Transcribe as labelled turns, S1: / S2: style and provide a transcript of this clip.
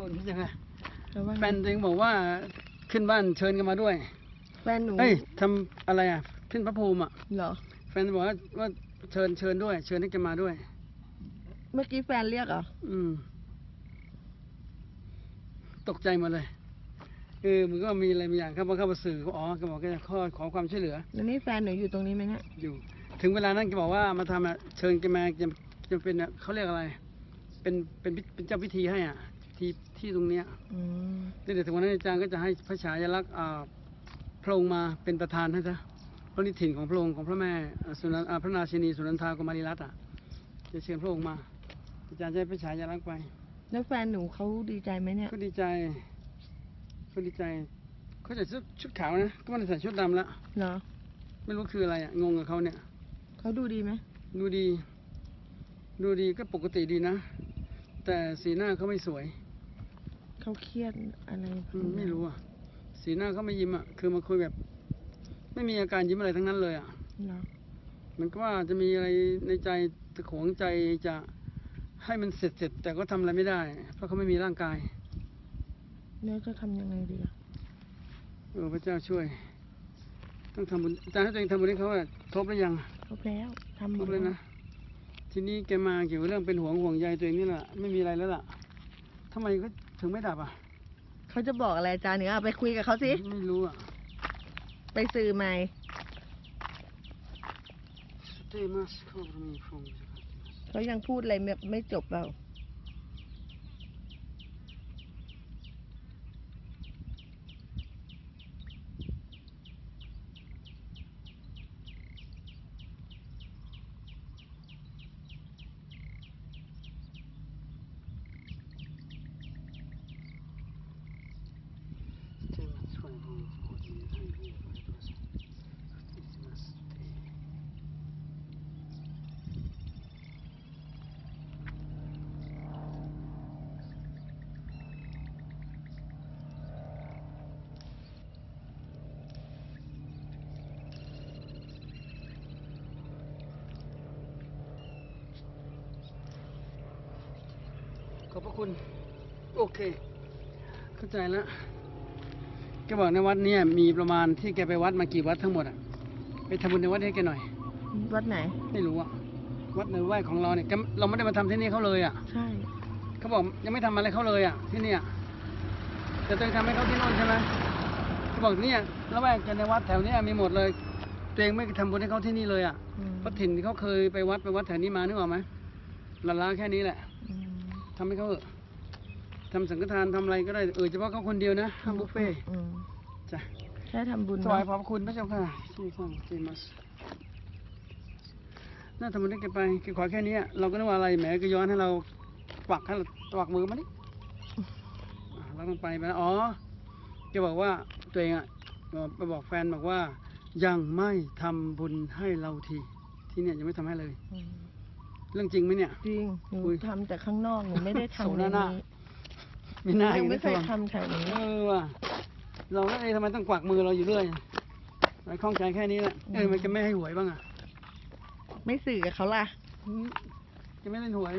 S1: คุณใช่ไหม
S2: แล้วว่าไง
S1: แฟนตัวเองบอกว่าขึ้นบ้านเชิญกันมาด้วย
S2: แฟนหนู
S1: เฮ้ยทำอะไรอะขึ้นพระภูมิอะ
S2: เหรอ
S1: แฟนบอกว่าว่าเชิญเชิญด้วย เชิญให้แกมาด้วย
S2: เมื่อกี้แฟนเรียกเหรอ
S1: อืม ตกใจหมดเลยเออมันก็มีอะไรบางอย่างเข้ามาเข้ามาสื่อเขาอ๋อแกบอกแกจะขอขอความช่วยเหลือ
S2: แล้วนี่แฟนหนูอยู่ตรงนี้ไหมเนี่ย
S1: อยู่ ถึงเวลานั้นแกบอกว่ามาทำอะเชิญแกมาจะจะเป็นอะเขาเรียกอะไร เป็นเป็นพิเป็นเจ้าพิธีให้อะ ที่ที่ตรงเนี้ย
S2: อืม
S1: เดี๋ยวถึงวันนั้นอาจารย์ก็จะให้พระฉายาลักษณ์อ่าพระองค์มาเป็นประธานให้ซะเพราะนี่ถิ่นของพระองค์ของพระแม่อ่าสุนันอ่าพระนาชินีสุนันทากุมารีรัตน์อะจะเชิญพระองค์มา อาจารย์จะให้พระฉายาลักษณ์ไป
S2: แล้วแฟนหนูเขาดีใจไหมเนี่ย
S1: ก็ดีใจก็ดีใจเขาใส่ชุดชุดขาวนะก็ไม่ได้ใส่ชุดดำละ
S2: เหรอ
S1: ไม่รู้คืออะไรอะงงกับเขาเนี่ย
S2: เขาดูดีไหม
S1: ดูดี ดูดีก็ปกติดีนะ แต่สีหน้าเขาไม่สวย
S2: เขาเครียดอะไร
S1: อืมไม่รู้อะ สีหน้าเขาไม่ยิ้มอะ คือมาคุยแบบ ไม่มีอาการยิ้มอะไรทั้งนั้นเลยอะ
S2: เหรอ
S1: มันก็ว่าจะมีอะไรในใจตะขวงใจจะให้มันเสร็จเสร็จๆแต่ก็ทำอะไรไม่ได้ เพราะเขาไม่มีร่างกาย
S2: แล้วจะทำยังไงดีอะ
S1: เออพระเจ้าช่วย ต้องทำบุญอาจารย์ให้ตัวเองทำบุญให้เขาอะครบหรือยัง
S2: ครบแล้วทำห
S1: ค
S2: ม
S1: ร
S2: ด
S1: บเลยนะ ทีนี้แกมาเกี่ยวกับเรื่องเป็นห่วงห่วงใยตัวเองนี่แหละไม่มีอะไรแล้วล่ะทำไมก็ ถึงไม่ดับอะ
S2: เขาจะบอกอะไรอาจารย์เนี่ยไปคุยกับเขาสิ
S1: ไม่รู้อะ
S2: ไปสื่อใหม่
S1: Stay must cover me from the
S2: เขายังพูดอะไรไม่ไม่จบเรา
S1: Stay must cover me from the It must stay ขอบพระคุณ โอเค เข้าใจแล้ว แกบอกในวัดเนี่ยมีประมาณที่แกไปวัดมากี่วัดทั้งหมดอะ ไปทำบุญในวัดให้แกหน่อย
S2: วัดไหน
S1: ไม่รู้อะ วัดในไหว้ของเราเนี่ยแกเราไม่ได้มาทำที่นี่เขาเลยอะ
S2: ใช่
S1: เขาบอกยังไม่ทำอะไรเขาเลยอะที่เนี่ยแต่ตัวเองทำให้เขาที่โน่นใช่ไหมเขาบอกเนี่ยแล้วแวกกันในวัดแถวเนี้ยมีหมดเลยตัวเองไม่ทำบุญให้เขาที่นี่เลยอะ
S2: อืม
S1: เพราะถิ่นที่เขาเคยไปวัดไปวัดแถวนี้มานึกออกไหมละล้าแค่นี้แหละ
S2: อืม
S1: ทำให้เขาเถอะ ทำสังฆทานทำอะไรก็ได้เออเฉพาะเขาคนเดียวนะห้ามบุฟเฟ่ต์
S2: อืม
S1: จ้ะ
S2: แค่ทำบุญ
S1: ถ
S2: เน
S1: วาย
S2: อะ
S1: ขอบคุณพระเจ้าค่ะที่ฟังเจมัสน่าทำบุญได้แกไปคือขอแค่นี้อะเราก็นึกว่าอะไรแหมก็ย้อนให้เราปักให้เราปักมือมานี่อะเราต้องไปไปนะอ๋อแกบอกว่าตัวเองอะบอกไปบอกแฟนบอกว่า ยังไม่ทำบุญให้เราที ที่เนี่ยยังไม่ทำให้เลย
S2: อืม
S1: เรื่องจริงไหมเนี่ย
S2: จริงหนู
S1: อุ้ย
S2: ทำแต่ข้างนอกหนูไม่ได้
S1: โส
S2: ทำใน
S1: หน้า
S2: นี้
S1: มีหน้า
S2: ยัง
S1: อ
S2: ไม่เคย
S1: ในตัว
S2: ทำแถวนี้
S1: เออว่ะเราก็เอ้ยทำไมต้องกวักมือเราอยู่เรื่อยไอ้ข้องใจแค่นี้แหละเออมันจะไม่ให้หวยบ้างอะ
S2: ไม่สื่อกับเขาล่ะ
S1: จะไม่เล่นหวย